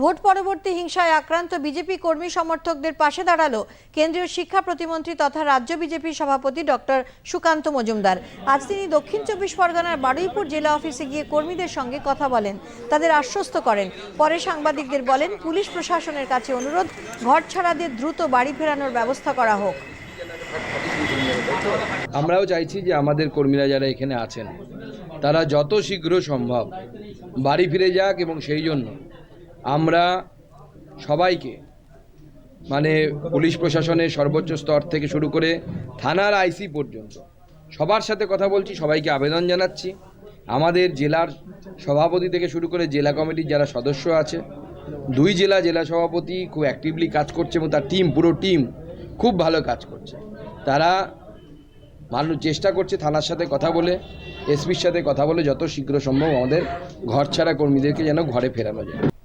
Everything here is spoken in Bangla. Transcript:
ভোট পরবর্তী হিংসায় আক্রান্ত বিজেপি কর্মী সমর্থকদের পাশে দাঁড়াল কেন্দ্রীয় শিক্ষা প্রতিমন্ত্রী তথা রাজ্য বিজেপির সভাপতি ডক্টর সুকান্ত মজুমদার। আজ তিনি দক্ষিণ চব্বিশ পরগনার বারুইপুর জেলা অফিসে গিয়ে কর্মীদের সঙ্গে কথা বলেন। তাদের আশ্বস্ত করেন। পরে সাংবাদিকদের বলেন, পুলিশ প্রশাসনের কাছে অনুরোধ, ঘর ছাড়াদের দ্রুত বাড়ি ফেরানোর ব্যবস্থা করা হোক। আমরাও চাইছি যে আমাদের কর্মীরা যারা এখানে আছেন, তারা যত শীঘ্র সম্ভব বাড়ি ফিরে যাক এবং সেই জন্য আমরা সবাইকে মানে পুলিশ প্রশাসনের সর্বোচ্চ স্তর থেকে শুরু করে থানার আইসি পর্যন্ত, সবার সাথে কথা বলছি, সবাইকে আবেদন জানাচ্ছি। আমাদের জেলার সভাপতি থেকে শুরু করে জেলা কমিটির যারা সদস্য আছে, দুই জেলা জেলা সভাপতি খুব অ্যাক্টিভলি কাজ করছে এবং তার টিম পুরো টিম খুব ভালো কাজ করছে। তারা মানুষ চেষ্টা করছে থানার সাথে কথা বলে, এসপির সাথে কথা বলে যত শীঘ্র সম্ভব আমাদের ঘর ছাড়া কর্মীদেরকে যেন ঘরে ফেরানো যায়।